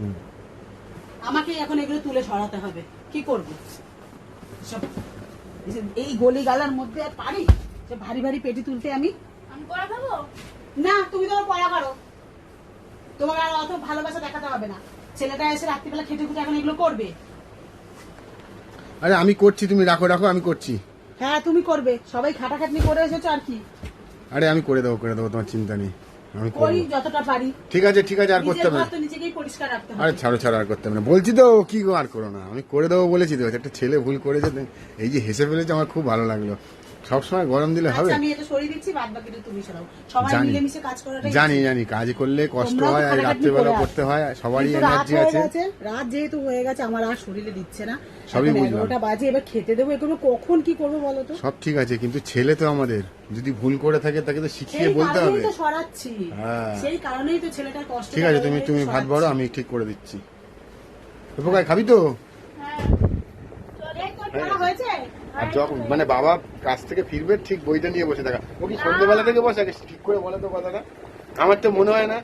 হুম। আমাকে এখন এগুলো তুলে সরাতে হবে। কি করব? সব এই গলি গালার মধ্যে আর পারি? সে ভারী ভারী পেটি তুলতে আমি? আমি করা খাব? না তুমি তোমার পড়া করো তোমার আর অত ভালোবাসা দেখাতে হবে না। ছেলেটা এসে রাত্রিবেলা খেটে খুঁটে এখন এগুলো করবে। আরে আমি করছি তুমি রাখো রাখো আমি করছি। হ্যাঁ তুমি করবে। সবাই খাটাখাটনি করে এসেছ আর কি? আরে আমি করে দেবো করে দেবো তোমার চিন্তা নেই। আমি করি যতটা পারি। ঠিক আছে ঠিক আছে আর করতে হবে। নিজেকেই পরিষ্কার রাখতে আরে ছাড়ো ছাড়ো আর করতে হবে না। বলছি তো কি গো আর করো না। আমি করে দেবো বলেছি তো। একটা ছেলে ভুল করেছে এই যে হেসে ফেলেছে আমার খুব ভালো লাগল। সবসময় গরম দিলে হবে। আমি এটা সরিয়ে দিচ্ছি বাদ বাকিটা তুমি সরাও। সবাই। মিলেমিশে কাজ করাটাই জানি জানি কাজ করলে কষ্ট হয় আর রাত্রেবেলা করতে হয় সবারই এনার্জি আছে। রাত যেহেতু হয়ে গেছে আমার আর শরীরে দিচ্ছে না। সবই বুঝলাম। এগারোটা বাজে এবার খেতে দেবো এগুলো কখন কি করব বলো তো? সব ঠিক আছে কিন্তু ছেলে তো আমাদের যদি ভুল করে থাকে তাকে তো শিখিয়ে বলতে হবে। তো সরাচ্ছি। হ্যাঁ। সেই কারণেই তো ছেলেটার কষ্ট ঠিক আছে তুমি তুমি ভাত বড় আমি ঠিক করে দিচ্ছি। খাবি তো? হ্যাঁ। হয়েছে? আর যখন মানে বাবা কাছ থেকে ফিরবে ঠিক বইটা নিয়ে বসে থাকা। ও কি সন্ধ্যেবেলা থেকে বসে আগে ঠিক করে বলো তো কথাটা। আমার তো মনে হয় না।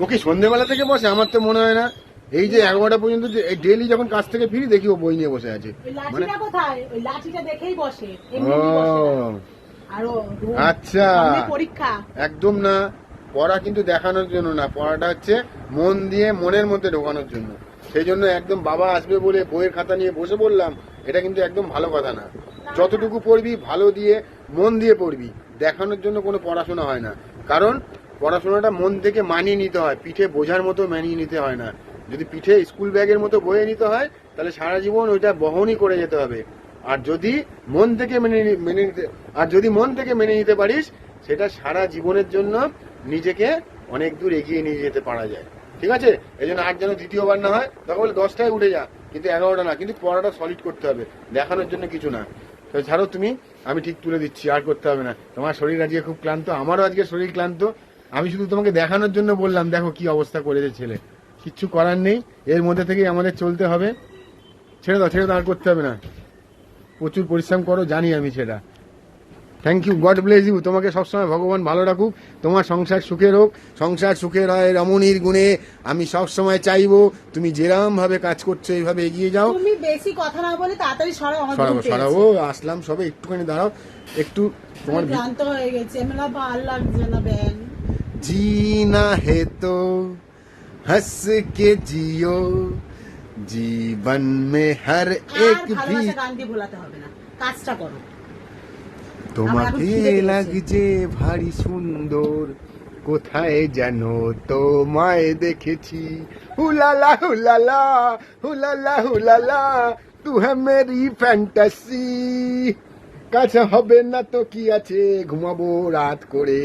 ও কি সন্ধ্যেবেলা থেকে বসে? আমার তো মনে হয় না। এই যে এগারোটা পর্যন্ত যে ডেলি যখন কাছ থেকে ফিরি দেখি ও বই নিয়ে বসে আছে। মানে দেখেই বসে। আচ্ছা। পরীক্ষা। একদম না। পড়া কিন্তু দেখানোর জন্য না। পড়াটা হচ্ছে মন দিয়ে মনের মধ্যে ঢোকানোর জন্য। সেই জন্য একদম বাবা আসবে বলে বইয়ের খাতা নিয়ে বসে বললাম, এটা কিন্তু একদম ভালো কথা না। যতটুকু পড়বি, ভালো দিয়ে, মন দিয়ে পড়বি, দেখানোর জন্য কোনো পড়াশোনা হয় না। কারণ পড়াশোনাটা মন থেকে মানিয়ে নিতে হয়, পিঠে বোঝার মতো মানিয়ে নিতে হয় না। যদি পিঠে স্কুল ব্যাগের মতো বয়ে নিতে হয়, তাহলে সারা জীবন ওইটা বহনই করে যেতে হবে। আর যদি মন থেকে মেনে মেনে নিতে, আর যদি মন থেকে মেনে নিতে পারিস, সেটা সারা জীবনের জন্য নিজেকে অনেক দূর এগিয়ে নিয়ে যেতে পারা যায়। ঠিক আছে? এই জন্য আর যেন দ্বিতীয়বার না হয় তখন বলে দশটায় উঠে যা, কিন্তু এগারোটা না, কিন্তু পড়াটা সলিড করতে হবে, দেখানোর জন্য কিছু না। ছাড়ো তুমি, আমি ঠিক তুলে দিচ্ছি, আর করতে হবে না। তোমার শরীর আজকে খুব ক্লান্ত, আমারও আজকে শরীর ক্লান্ত। আমি শুধু তোমাকে দেখানোর জন্য বললাম, দেখো কি অবস্থা করেছে ছেলে। কিচ্ছু করার নেই, এর মধ্যে থেকেই আমাদের চলতে হবে। ছেড়ে দাও ছেড়ে দাও, আর করতে হবে না। প্রচুর পরিশ্রম করো, জানি আমি সেটা। Thank you God bless you তোমাকে সবসময় ভগবান ভালো রাখুক। তোমার সংসার সুখের হোক। সংসার সুখের হয় রমণীর গুণে। আমি সবসময় চাইব তুমি যেরাম ভাবে কাজ করছ এইভাবে এগিয়ে যাও। তুমি বেশি কথা না বলে তাড়াতাড়ি সরাও সরাবো আসলাম সবে একটুখানি দাঁড়াও। একটু তোমার হয়ে গেছে। না হে তো হস কে জিও। জীবন মে হর এক ভি হবে না। কাজটা করো। তোমাকে। লাগছে ভারী সুন্দর? কোথায় যেন তোমায় দেখেছি। হুলালা হুলালা হুলালা হুলালা তু হ্যাঁ মেরি ফ্যান্টাসি। কাছে হবে না তো কি আছে? ঘুমাবো রাত করে।